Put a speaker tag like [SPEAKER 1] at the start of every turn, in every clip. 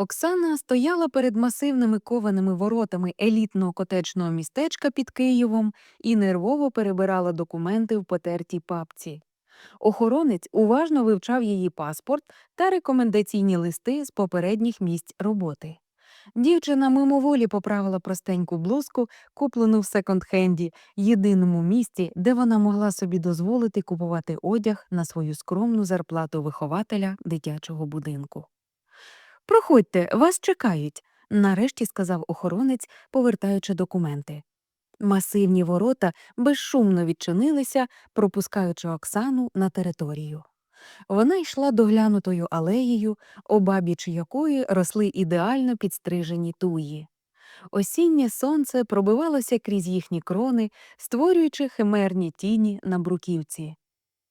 [SPEAKER 1] Оксана стояла перед масивними кованими воротами елітного котечного містечка під Києвом і нервово перебирала документи в потертій папці. Охоронець уважно вивчав її паспорт та рекомендаційні листи з попередніх місць роботи. Дівчина мимоволі поправила простеньку блузку, куплену в секонд-хенді, єдиному місці, де вона могла собі дозволити купувати одяг на свою скромну зарплату вихователя дитячого будинку. Проходьте, вас чекають, нарешті сказав охоронець, повертаючи документи. Масивні ворота безшумно відчинилися, пропускаючи Оксану на територію. Вона йшла доглянутою алеєю, обабіч якої росли ідеально підстрижені туї. Осіннє сонце пробивалося крізь їхні крони, створюючи химерні тіні на бруківці.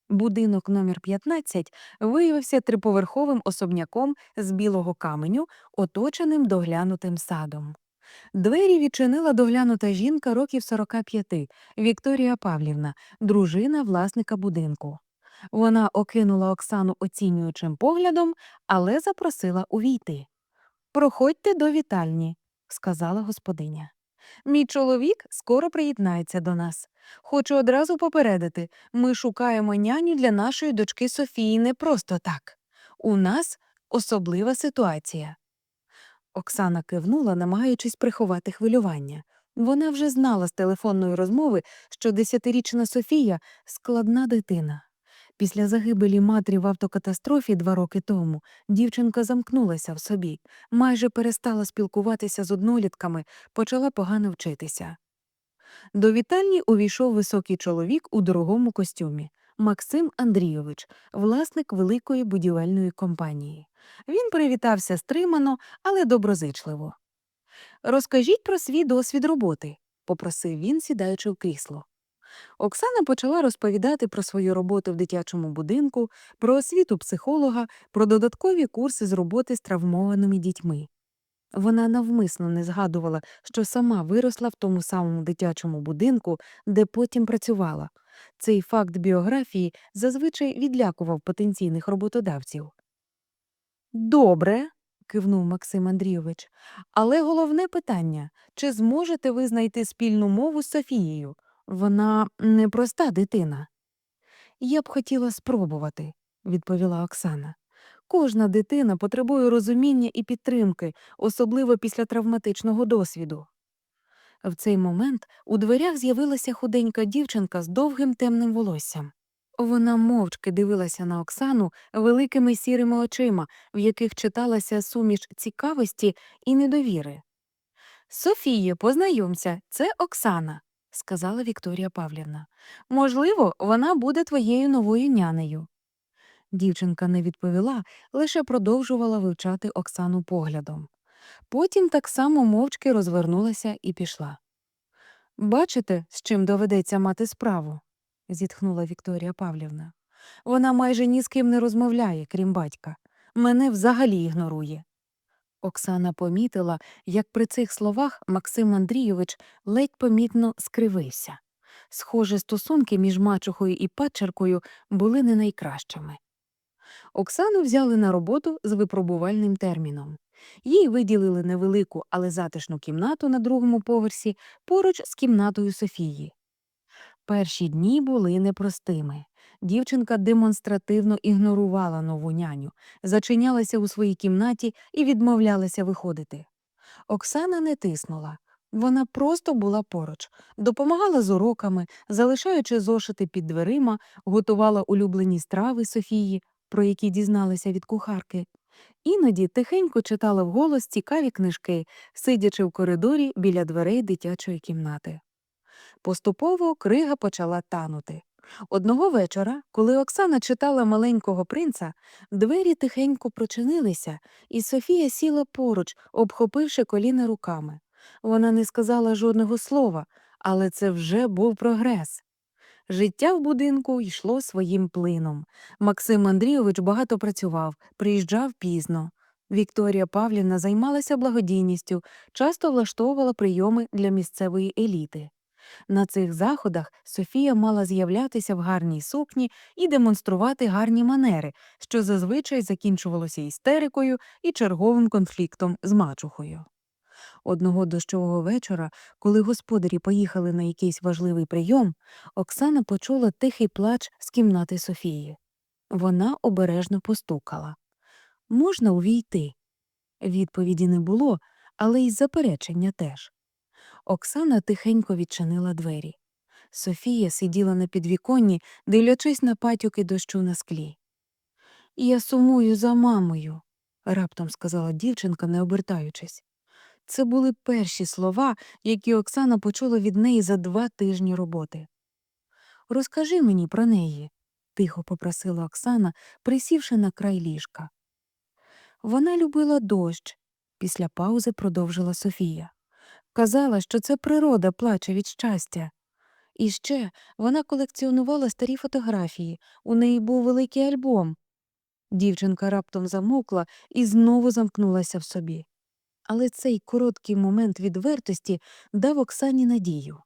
[SPEAKER 1] Будинок номер 15 виявився триповерховим особняком з білого каменю, оточеним доглянутим садом. Двері відчинила доглянута жінка років 45, Вікторія Павлівна, дружина власника будинку. Вона окинула Оксану оцінюючим поглядом, але запросила увійти. Проходьте до вітальні, сказала господиня. Мій чоловік скоро приєднається до нас. Хочу одразу попередити ми шукаємо няню для нашої дочки Софії не просто так. У нас особлива ситуація. Оксана кивнула, намагаючись приховати хвилювання. Вона вже знала з телефонної розмови, що десятирічна Софія складна дитина. Після загибелі матері в автокатастрофі два роки тому дівчинка замкнулася в собі, майже перестала спілкуватися з однолітками, почала погано вчитися. До вітальні увійшов високий чоловік у дорогому костюмі Максим Андрійович, власник великої будівельної компанії. Він привітався стримано, але доброзичливо. Розкажіть про свій досвід роботи, попросив він, сідаючи в крісло. Оксана почала розповідати про свою роботу в дитячому будинку, про освіту психолога, про додаткові курси з роботи з травмованими дітьми. Вона навмисно не згадувала, що сама виросла в тому самому дитячому будинку, де потім працювала. Цей факт біографії зазвичай відлякував потенційних роботодавців. Добре, кивнув Максим Андрійович. Але головне питання чи зможете ви знайти спільну мову з Софією? Вона непроста дитина. Я б хотіла спробувати, відповіла Оксана. Кожна дитина потребує розуміння і підтримки, особливо після травматичного досвіду. В цей момент у дверях з'явилася худенька дівчинка з довгим темним волоссям. Вона мовчки дивилася на Оксану великими сірими очима, в яких читалася суміш цікавості і недовіри. Софіє, познайомся, це Оксана, сказала Вікторія Павлівна. Можливо, вона буде твоєю новою нянею. Дівчинка не відповіла, лише продовжувала вивчати Оксану поглядом. Потім так само мовчки розвернулася і пішла. Бачите, з чим доведеться мати справу? зітхнула Вікторія Павлівна. Вона майже ні з ким не розмовляє, крім батька. Мене взагалі ігнорує. Оксана помітила, як при цих словах Максим Андрійович ледь помітно скривився. Схоже, стосунки між мачухою і падчеркою були не найкращими. Оксану взяли на роботу з випробувальним терміном. Їй виділили невелику, але затишну кімнату на другому поверсі поруч з кімнатою Софії. Перші дні були непростими. Дівчинка демонстративно ігнорувала нову няню, зачинялася у своїй кімнаті і відмовлялася виходити. Оксана не тиснула. Вона просто була поруч, допомагала з уроками, залишаючи зошити під дверима, готувала улюблені страви Софії, про які дізналися від кухарки. Іноді тихенько читала вголос цікаві книжки, сидячи в коридорі біля дверей дитячої кімнати. Поступово крига почала танути. Одного вечора, коли Оксана читала маленького принца, двері тихенько прочинилися, і Софія сіла поруч, обхопивши коліна руками. Вона не сказала жодного слова, але це вже був прогрес. Життя в будинку йшло своїм плином. Максим Андрійович багато працював, приїжджав пізно. Вікторія Павлівна займалася благодійністю, часто влаштовувала прийоми для місцевої еліти. На цих заходах Софія мала з'являтися в гарній сукні і демонструвати гарні манери, що зазвичай закінчувалося істерикою і черговим конфліктом з мачухою. Одного дощового вечора, коли господарі поїхали на якийсь важливий прийом, Оксана почула тихий плач з кімнати Софії. Вона обережно постукала. Можна увійти? Відповіді не було, але й заперечення теж. Оксана тихенько відчинила двері. Софія сиділа на підвіконні, дивлячись на патюки дощу на склі. Я сумую за мамою, раптом сказала дівчинка, не обертаючись. Це були перші слова, які Оксана почула від неї за два тижні роботи. Розкажи мені про неї, тихо попросила Оксана, присівши на край ліжка. Вона любила дощ, після паузи продовжила Софія. Казала, що це природа плаче від щастя. І ще вона колекціонувала старі фотографії, у неї був великий альбом. Дівчинка раптом замовкла і знову замкнулася в собі. Але цей короткий момент відвертості дав Оксані надію.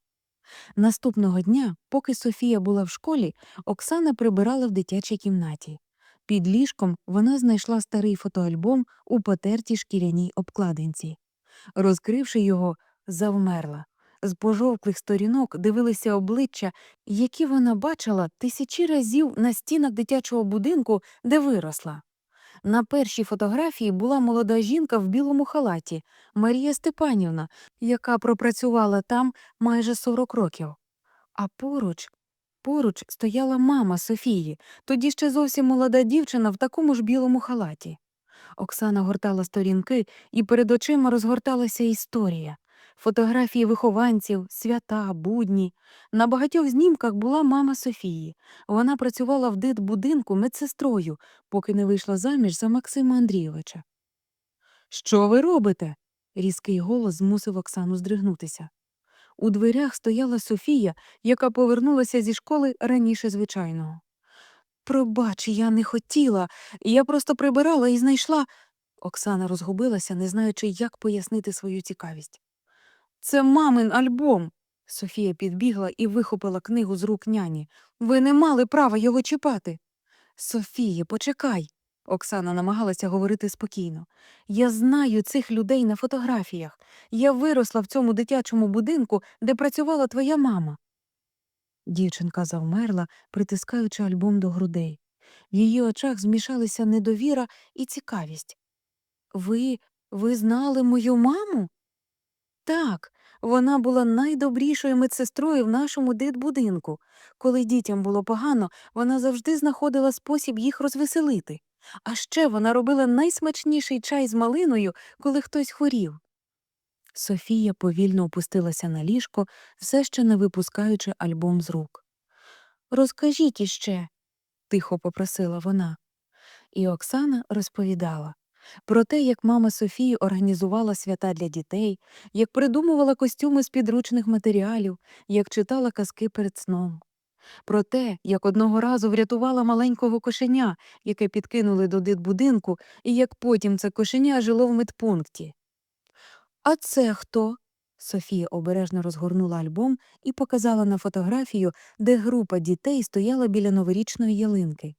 [SPEAKER 1] Наступного дня, поки Софія була в школі, Оксана прибирала в дитячій кімнаті. Під ліжком вона знайшла старий фотоальбом у потертій шкіряній обкладинці. Розкривши його, завмерла. З пожовклих сторінок дивилися обличчя, які вона бачила тисячі разів на стінах дитячого будинку, де виросла. На першій фотографії була молода жінка в білому халаті Марія Степанівна, яка пропрацювала там майже 40 років. А поруч, поруч стояла мама Софії, тоді ще зовсім молода дівчина в такому ж білому халаті. Оксана гортала сторінки, і перед очима розгорталася історія. Фотографії вихованців, свята, будні. На багатьох знімках була мама Софії. Вона працювала в дитбудинку медсестрою, поки не вийшла заміж за Максима Андрійовича. Що ви робите? різкий голос змусив Оксану здригнутися. У дверях стояла Софія, яка повернулася зі школи раніше звичайного. Пробач, я не хотіла, я просто прибирала і знайшла. Оксана розгубилася, не знаючи, як пояснити свою цікавість. Це мамин альбом. Софія підбігла і вихопила книгу з рук няні. Ви не мали права його чіпати. Софія, почекай. Оксана намагалася говорити спокійно. Я знаю цих людей на фотографіях. Я виросла в цьому дитячому будинку, де працювала твоя мама. Дівчинка завмерла, притискаючи альбом до грудей. В її очах змішалися недовіра і цікавість. Ви ви знали мою маму? Так, вона була найдобрішою медсестрою в нашому дитбудинку. Коли дітям було погано, вона завжди знаходила спосіб їх розвеселити. А ще вона робила найсмачніший чай з малиною, коли хтось хворів. Софія повільно опустилася на ліжко, все ще не випускаючи альбом з рук. Розкажіть іще, тихо попросила вона. І Оксана розповідала про те, як мама Софії організувала свята для дітей, як придумувала костюми з підручних матеріалів, як читала казки перед сном. Про те, як одного разу врятувала маленького кошеня, яке підкинули до дитбудинку, і як потім це кошеня жило в медпункті. А це хто? Софія обережно розгорнула альбом і показала на фотографію, де група дітей стояла біля новорічної ялинки.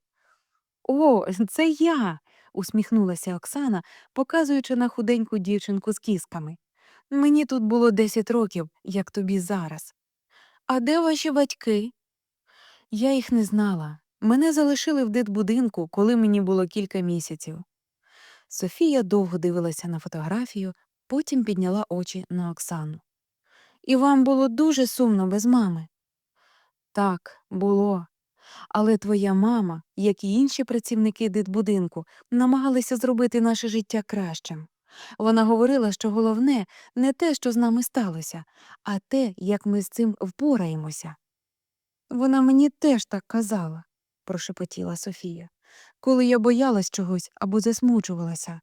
[SPEAKER 1] О, це я. Усміхнулася Оксана, показуючи на худеньку дівчинку з кісками. Мені тут було 10 років, як тобі зараз. А де ваші батьки? Я їх не знала. Мене залишили в дитбудинку, коли мені було кілька місяців. Софія довго дивилася на фотографію, потім підняла очі на Оксану. І вам було дуже сумно без мами? Так, було. Але твоя мама, як і інші працівники дитбудинку, намагалися зробити наше життя кращим. Вона говорила, що головне не те, що з нами сталося, а те, як ми з цим впораємося. Вона мені теж так казала, прошепотіла Софія, коли я боялась чогось або засмучувалася.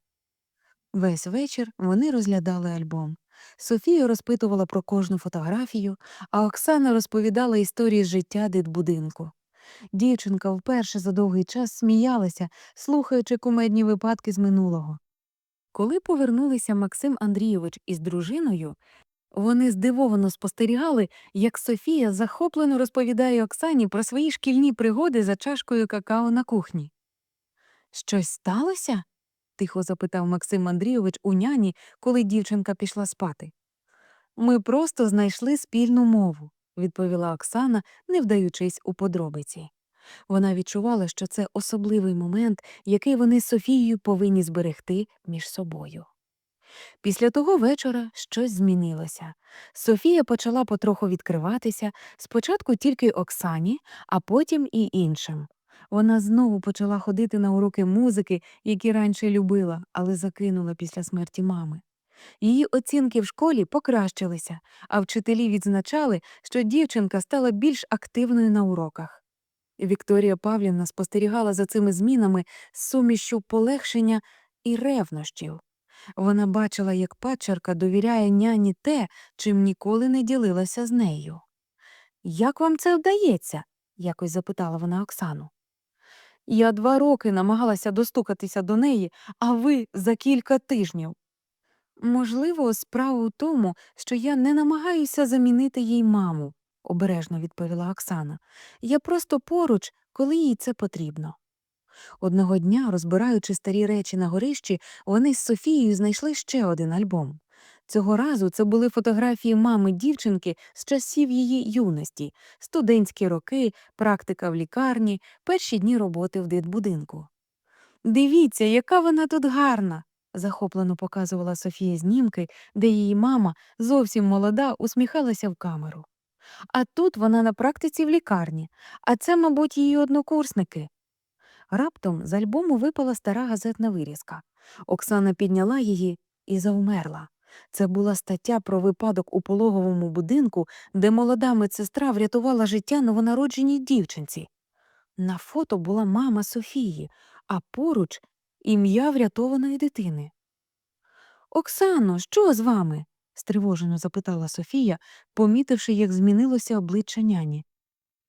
[SPEAKER 1] Весь вечір вони розглядали альбом. Софія розпитувала про кожну фотографію, а Оксана розповідала історії життя дитбудинку. Дівчинка вперше за довгий час сміялася, слухаючи кумедні випадки з минулого. Коли повернулися Максим Андрійович із дружиною, Вони здивовано спостерігали, як Софія захоплено розповідає Оксані про свої шкільні пригоди за чашкою какао на кухні. Щось сталося? тихо запитав Максим Андрійович у няні, коли дівчинка пішла спати. Ми просто знайшли спільну мову, відповіла Оксана, не вдаючись у подробиці. Вона відчувала, що це особливий момент, який вони з Софією повинні зберегти між собою. Після того вечора щось змінилося. Софія почала потроху відкриватися, спочатку тільки Оксані, а потім і іншим. Вона знову почала ходити на уроки музики, які раніше любила, але закинула після смерті мами. Її оцінки в школі покращилися, а вчителі відзначали, що дівчинка стала більш активною на уроках. Вікторія Павлівна спостерігала за цими змінами з сумішчю полегшення і ревнощів. Вона бачила, як падчерка довіряє няні те, чим ніколи не ділилася з нею. Як вам це вдається? якось запитала вона Оксану. Я два роки намагалася достукатися до неї, а ви за кілька тижнів. Можливо, справа у тому, що я не намагаюся замінити їй маму, обережно відповіла Оксана. Я просто поруч, коли їй це потрібно. Одного дня, розбираючи старі речі на горищі, вони з Софією знайшли ще один альбом. Цього разу це були фотографії мами дівчинки з часів її юності, студентські роки, практика в лікарні, перші дні роботи в дитбудинку. Дивіться, яка вона тут гарна. Захоплено показувала Софія знімки, де її мама, зовсім молода, усміхалася в камеру. А тут вона на практиці в лікарні, а це, мабуть, її однокурсники. Раптом з альбому випала стара газетна вирізка. Оксана підняла її і завмерла. Це була стаття про випадок у пологовому будинку, де молода медсестра врятувала життя новонародженій дівчинці. На фото була мама Софії, а поруч ім'я врятованої дитини. Оксано, що з вами? стривожено запитала Софія, помітивши, як змінилося обличчя няні.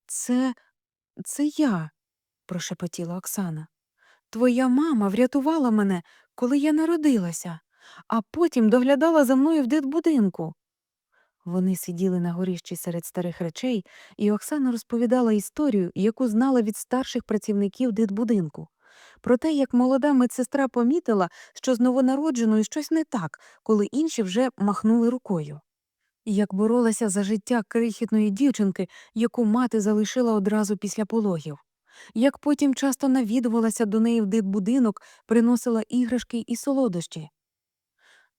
[SPEAKER 1] Це це я, прошепотіла Оксана. Твоя мама врятувала мене, коли я народилася, а потім доглядала за мною в дитбудинку. Вони сиділи на горищі серед старих речей, і Оксана розповідала історію, яку знала від старших працівників дитбудинку. Про те, як молода медсестра помітила, що з новонародженою щось не так, коли інші вже махнули рукою. Як боролася за життя крихітної дівчинки, яку мати залишила одразу після пологів, як потім часто навідувалася до неї в дитбудинок, приносила іграшки і солодощі.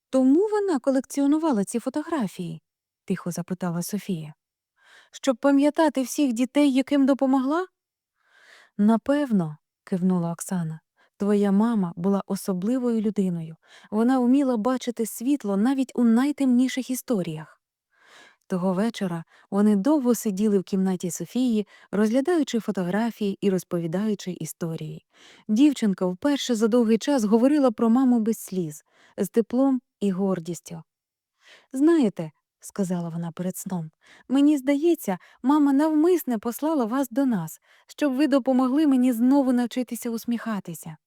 [SPEAKER 1] Тому вона колекціонувала ці фотографії? тихо запитала Софія. Щоб пам'ятати всіх дітей, яким допомогла? Напевно, кивнула Оксана. Твоя мама була особливою людиною. Вона вміла бачити світло навіть у найтемніших історіях. Того вечора вони довго сиділи в кімнаті Софії, розглядаючи фотографії і розповідаючи історії. Дівчинка вперше за довгий час говорила про маму без сліз, з теплом і гордістю. Знаєте, сказала вона перед сном, мені здається, мама навмисне послала вас до нас, щоб ви допомогли мені знову навчитися усміхатися.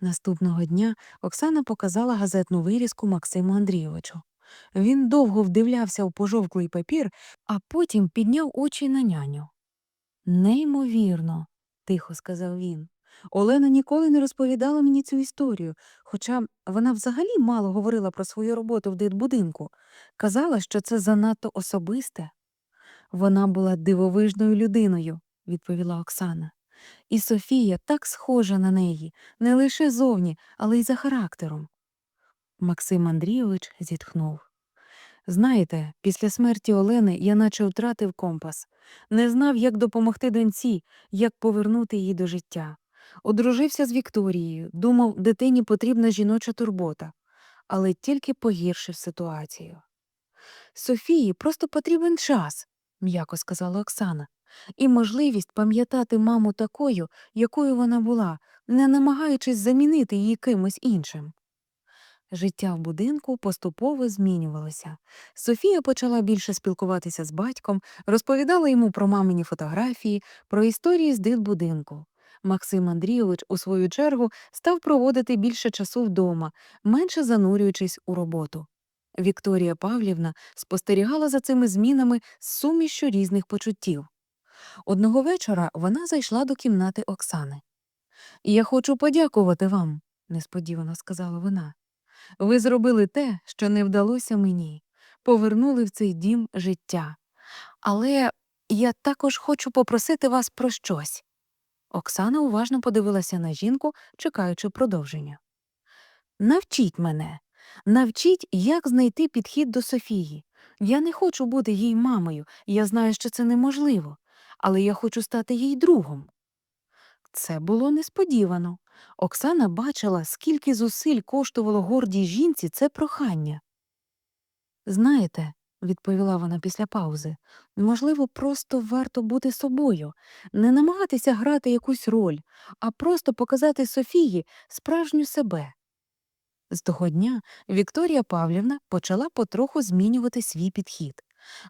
[SPEAKER 1] Наступного дня Оксана показала газетну вирізку Максиму Андрійовичу. Він довго вдивлявся у пожовклий папір, а потім підняв очі на няню. Неймовірно, тихо сказав він. Олена ніколи не розповідала мені цю історію, хоча вона взагалі мало говорила про свою роботу в дитбудинку. Казала, що це занадто особисте. Вона була дивовижною людиною, відповіла Оксана. І Софія так схожа на неї, не лише зовні, але й за характером. Максим Андрійович зітхнув. Знаєте, після смерті Олени я наче втратив компас, не знав, як допомогти доньці, як повернути її до життя. Одружився з Вікторією, думав, дитині потрібна жіноча турбота, але тільки погіршив ситуацію. Софії просто потрібен час, м'яко сказала Оксана, і можливість пам'ятати маму такою, якою вона була, не намагаючись замінити її кимось іншим. Життя в будинку поступово змінювалося. Софія почала більше спілкуватися з батьком, розповідала йому про мамині фотографії, про історії з дитбудинку. Максим Андрійович, у свою чергу, став проводити більше часу вдома, менше занурюючись у роботу. Вікторія Павлівна спостерігала за цими змінами з сумішю різних почуттів. Одного вечора вона зайшла до кімнати Оксани. Я хочу подякувати вам, несподівано сказала вона. Ви зробили те, що не вдалося мені, повернули в цей дім життя. Але я також хочу попросити вас про щось. Оксана уважно подивилася на жінку, чекаючи продовження. Навчіть мене, навчіть, як знайти підхід до Софії. Я не хочу бути їй мамою, я знаю, що це неможливо, але я хочу стати їй другом. Це було несподівано. Оксана бачила, скільки зусиль коштувало гордій жінці це прохання. Знаєте, відповіла вона після паузи, можливо, просто варто бути собою, не намагатися грати якусь роль, а просто показати Софії справжню себе. З того дня Вікторія Павлівна почала потроху змінювати свій підхід.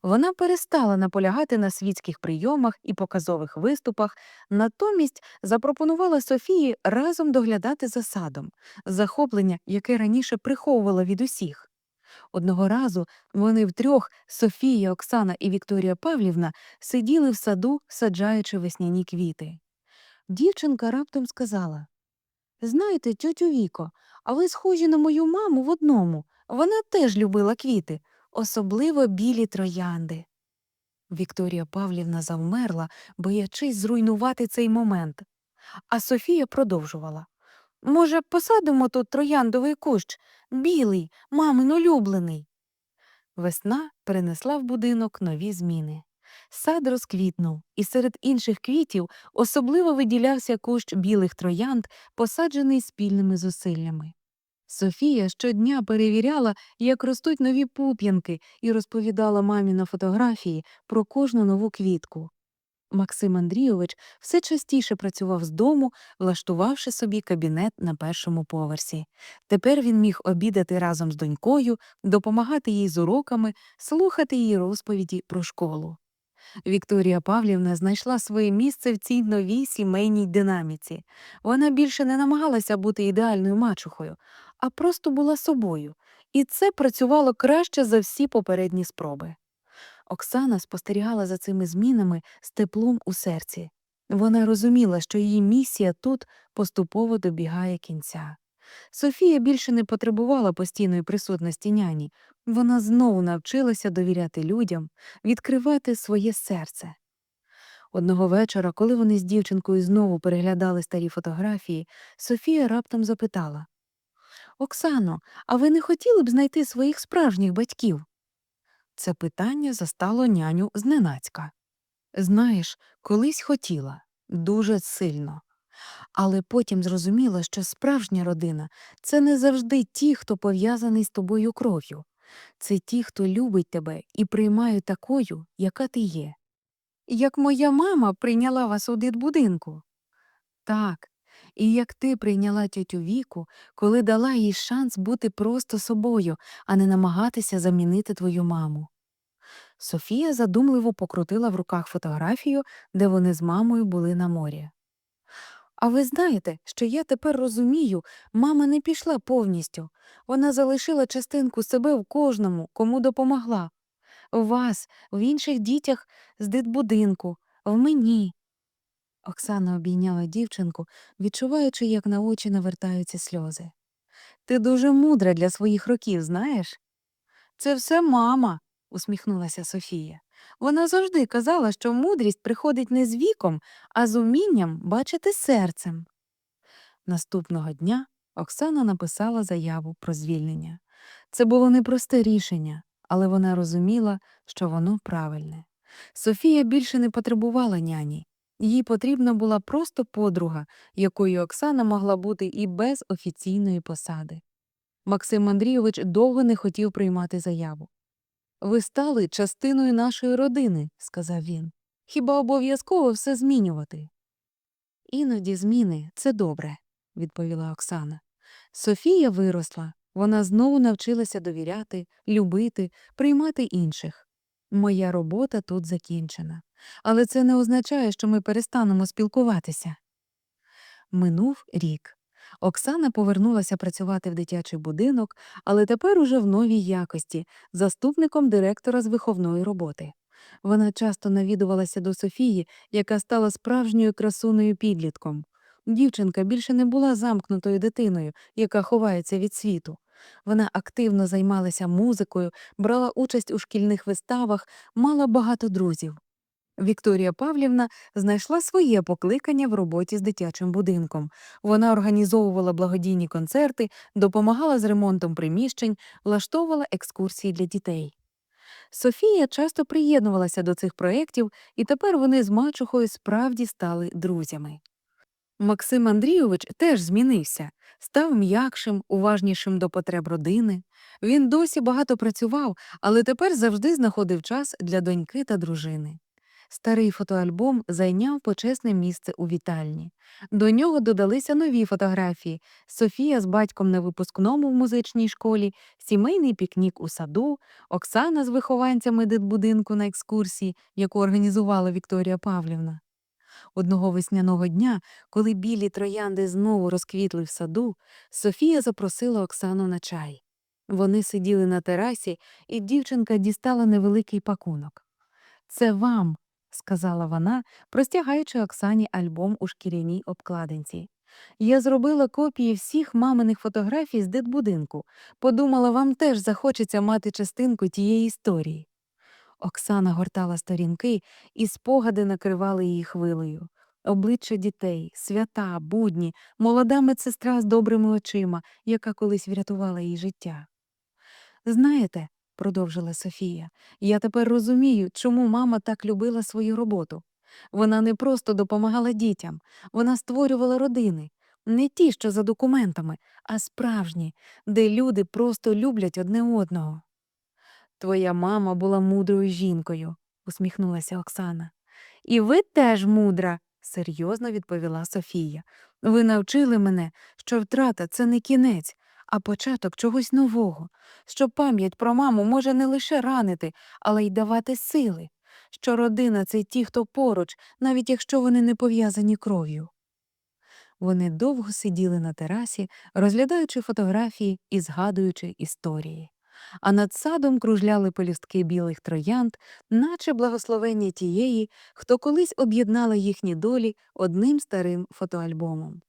[SPEAKER 1] Вона перестала наполягати на світських прийомах і показових виступах, натомість запропонувала Софії разом доглядати за садом, захоплення, яке раніше приховувала від усіх. Одного разу вони втрьох Софія, Оксана і Вікторія Павлівна сиділи в саду, саджаючи весняні квіти. Дівчинка раптом сказала Знаєте, тьотю Віко, а ви схожі на мою маму в одному. Вона теж любила квіти, особливо білі троянди. Вікторія Павлівна завмерла, боячись зруйнувати цей момент. А Софія продовжувала. Може, посадимо тут трояндовий кущ, білий, мамин улюблений. Весна принесла в будинок нові зміни. Сад розквітнув, і серед інших квітів особливо виділявся кущ білих троянд, посаджений спільними зусиллями. Софія щодня перевіряла, як ростуть нові пуп'янки, і розповідала мамі на фотографії про кожну нову квітку. Максим Андрійович все частіше працював з дому, влаштувавши собі кабінет на першому поверсі. Тепер він міг обідати разом з донькою, допомагати їй з уроками, слухати її розповіді про школу. Вікторія Павлівна знайшла своє місце в цій новій сімейній динаміці. Вона більше не намагалася бути ідеальною мачухою, а просто була собою, і це працювало краще за всі попередні спроби. Оксана спостерігала за цими змінами з теплом у серці. Вона розуміла, що її місія тут поступово добігає кінця. Софія більше не потребувала постійної присутності няні, вона знову навчилася довіряти людям, відкривати своє серце. Одного вечора, коли вони з дівчинкою знову переглядали старі фотографії, Софія раптом запитала Оксано, а ви не хотіли б знайти своїх справжніх батьків? Це питання застало няню зненацька. Знаєш, колись хотіла дуже сильно, але потім зрозуміла, що справжня родина це не завжди ті, хто пов'язаний з тобою кров'ю, це ті, хто любить тебе і приймає такою, яка ти є. Як моя мама прийняла вас у дитбудинку. Так, і як ти прийняла тітю Віку, коли дала їй шанс бути просто собою, а не намагатися замінити твою маму. Софія задумливо покрутила в руках фотографію, де вони з мамою були на морі. А ви знаєте, що я тепер розумію, мама не пішла повністю. Вона залишила частинку себе в кожному, кому допомогла. В вас, в інших дітях з дитбудинку, в мені. Оксана обійняла дівчинку, відчуваючи, як на очі навертаються сльози. Ти дуже мудра для своїх років, знаєш? Це все мама, усміхнулася Софія. Вона завжди казала, що мудрість приходить не з віком, а з умінням бачити серцем. Наступного дня Оксана написала заяву про звільнення. Це було непросте рішення, але вона розуміла, що воно правильне. Софія більше не потребувала няні. Їй потрібна була просто подруга, якою Оксана могла бути і без офіційної посади. Максим Андрійович довго не хотів приймати заяву. Ви стали частиною нашої родини, сказав він. Хіба обов'язково все змінювати? Іноді зміни це добре, відповіла Оксана. Софія виросла, вона знову навчилася довіряти, любити, приймати інших. Моя робота тут закінчена, але це не означає, що ми перестанемо спілкуватися. Минув рік. Оксана повернулася працювати в дитячий будинок, але тепер уже в новій якості, заступником директора з виховної роботи. Вона часто навідувалася до Софії, яка стала справжньою красуною підлітком. Дівчинка більше не була замкнутою дитиною, яка ховається від світу. Вона активно займалася музикою, брала участь у шкільних виставах, мала багато друзів. Вікторія Павлівна знайшла своє покликання в роботі з дитячим будинком. Вона організовувала благодійні концерти, допомагала з ремонтом приміщень, влаштовувала екскурсії для дітей. Софія часто приєднувалася до цих проєктів, і тепер вони з мачухою справді стали друзями. Максим Андрійович теж змінився, став м'якшим, уважнішим до потреб родини. Він досі багато працював, але тепер завжди знаходив час для доньки та дружини. Старий фотоальбом зайняв почесне місце у вітальні. До нього додалися нові фотографії: Софія з батьком на випускному в музичній школі, сімейний пікнік у саду, Оксана з вихованцями дитбудинку на екскурсії, яку організувала Вікторія Павлівна. Одного весняного дня, коли білі троянди знову розквітли в саду, Софія запросила Оксану на чай. Вони сиділи на терасі, і дівчинка дістала невеликий пакунок. Це вам, сказала вона, простягаючи Оксані альбом у шкіряній обкладинці. Я зробила копії всіх маминих фотографій з дитбудинку. Подумала, вам теж захочеться мати частинку тієї історії. Оксана гортала сторінки, і спогади накривали її хвилею. Обличчя дітей, свята, будні, молода медсестра з добрими очима, яка колись врятувала їй життя. Знаєте, продовжила Софія, я тепер розумію, чому мама так любила свою роботу. Вона не просто допомагала дітям, вона створювала родини, не ті, що за документами, а справжні, де люди просто люблять одне одного. Твоя мама була мудрою жінкою, усміхнулася Оксана. І ви теж мудра, серйозно відповіла Софія. Ви навчили мене, що втрата це не кінець, а початок чогось нового, що пам'ять про маму може не лише ранити, але й давати сили, що родина це ті, хто поруч, навіть якщо вони не пов'язані кров'ю. Вони довго сиділи на терасі, розглядаючи фотографії і згадуючи історії. А над садом кружляли пелюстки білих троянд, наче благословення тієї, хто колись об'єднала їхні долі одним старим фотоальбомом.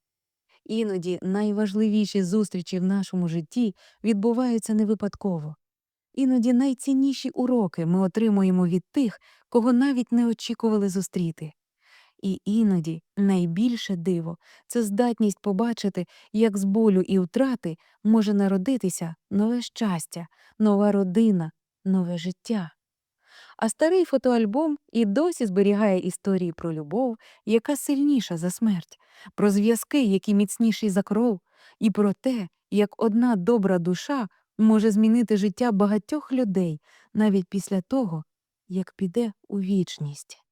[SPEAKER 1] Іноді найважливіші зустрічі в нашому житті відбуваються не випадково. Іноді найцінніші уроки ми отримуємо від тих, кого навіть не очікували зустріти. І іноді найбільше диво це здатність побачити, як з болю і втрати може народитися нове щастя, нова родина, нове життя. А старий фотоальбом і досі зберігає історії про любов, яка сильніша за смерть, про зв'язки, які міцніші за кров, і про те, як одна добра душа може змінити життя багатьох людей навіть після того, як піде у вічність.